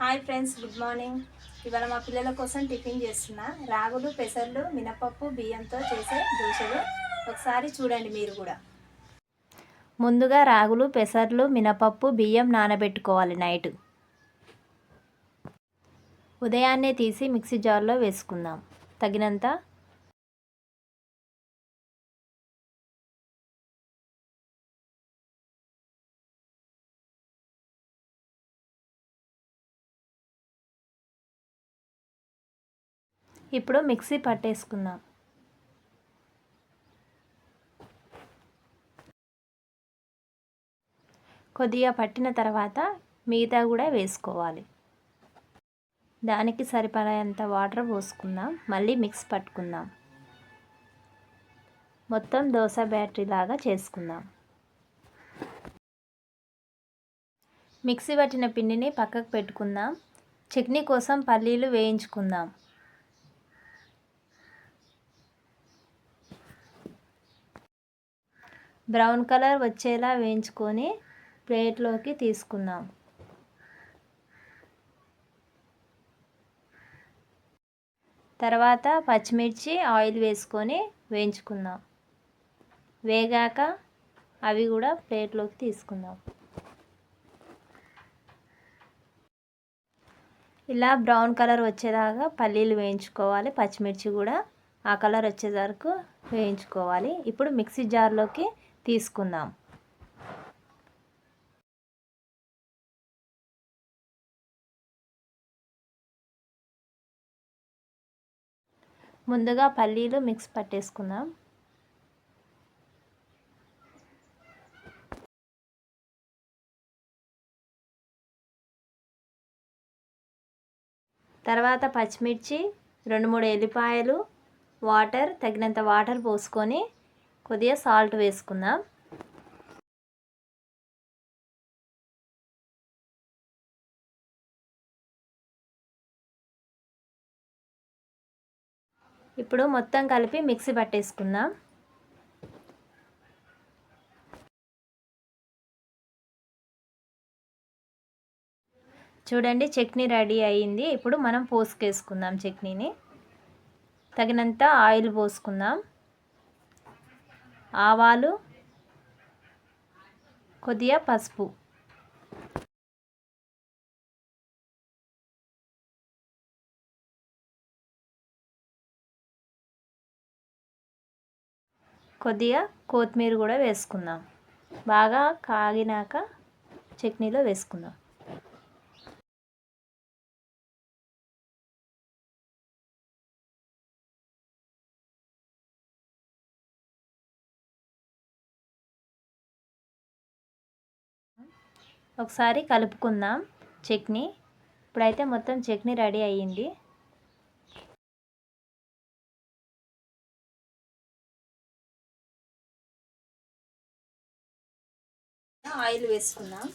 Hi friends good morning. ఇవాళ మా పిల్లల కోసం టిఫిన్ చేస్తున్నా. రాగులు పెసర్లు మినపప్పు బియ్యంతో చేసే దోశలు. ఒకసారి చూడండి మీరు కూడా. ముందుగా రాగులు పెసర్లు మినపప్పు బియ్యం నానబెట్టుకోవాలి నైట్. ఉదయాన్నే తీసి మిక్సీ జార్లో వేసుకుందాం. తగినంత ఇప్పుడు మిక్సీ పట్టేసుకుందాం. కొద్దిగా పట్టిన తర్వాత మిగతా కూడా వేసుకోవాలి. దానికి సరిపడేంత వాటర్ పోసుకుందాం. మళ్ళీ మిక్స్ పట్టుకుందాం. మొత్తం దోశ బ్యాటరీ లాగా చేసుకుందాం. మిక్సీ పట్టిన పిండిని పక్కకు పెట్టుకుందాం. చట్నీ కోసం పల్లీలు వేయించుకుందాం. బ్రౌన్ కలర్ వచ్చేలా వేయించుకొని ప్లేట్లోకి తీసుకుందాం. తర్వాత పచ్చిమిర్చి ఆయిల్ వేసుకొని వేయించుకుందాం. వేగాక అవి కూడా ప్లేట్లోకి తీసుకుందాం. ఇలా బ్రౌన్ కలర్ వచ్చేదాకా పల్లీలు వేయించుకోవాలి. పచ్చిమిర్చి కూడా ఆ కలర్ వచ్చేవరకు వేయించుకోవాలి. ఇప్పుడు మిక్సీ జార్లోకి తీసుకుందాం. ముందుగా పల్లీలు మిక్స్ పట్టేసుకుందాం. తర్వాత పచ్చిమిర్చి రెండు మూడు ఎల్లిపాయలు వాటర్ తగినంత వాటర్ పోసుకొని కొద్దిగా సాల్ట్ వేసుకుందాం. ఇప్పుడు మొత్తం కలిపి మిక్సీ పట్టేసుకుందాం. చూడండి చట్నీ రెడీ అయ్యింది ఇప్పుడు మనం పోసుకేసుకుందాం చట్నీని. తగినంత ఆయిల్ పోసుకుందాం. ఆవాలు కొద్దిగా పసుపు. కొద్దిగా కొత్తిమీర కూడా వేసుకుందాం. బాగా కాగినాక చట్నీలో వేసుకుందాం. ఒకసారి కలుపుకుందాం చట్నీ. ఇప్పుడైతే మొత్తం చట్నీ రెడీ అయ్యింది. ఆయిల్ వేసుకుందాం.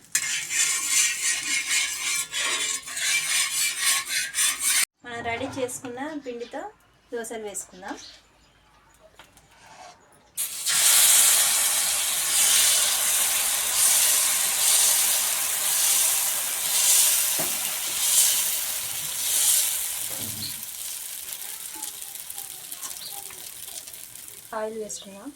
మనం రెడీ చేసుకున్న పిండితో దోశలు వేసుకుందాం. ఆయిల్ వేసుకుందాం.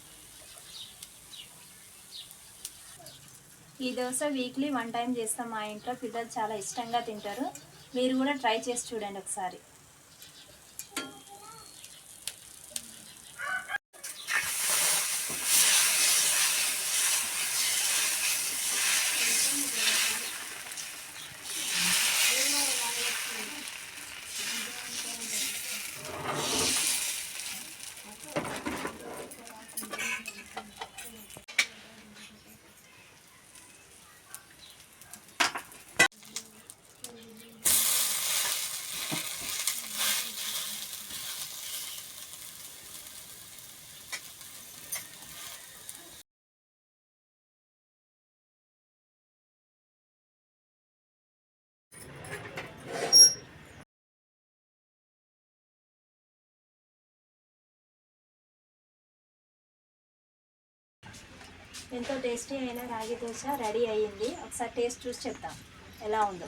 ఈ దోశ వీక్లీ వన్ టైం చేస్తాం మా ఇంట్లో. పిల్లలు చాలా ఇష్టంగా తింటారు. మీరు కూడా ట్రై చేసి చూడండి ఒకసారి. ఎంతో టేస్టీ అయిన రాగి దోశ రెడీ అయ్యింది. ఒకసారి టేస్ట్ చూసి చెప్తాం. ఎలా ఉందో.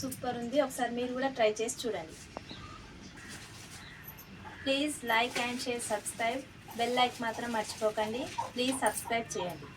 సూపర్ ఉంది. ఒకసారి మీరు కూడా ట్రై చేసి చూడండి. Please like and share subscribe. Bell like మాత్రం మర్చిపోకండి. ప్లీజ్ సబ్స్క్రైబ్ చేయండి.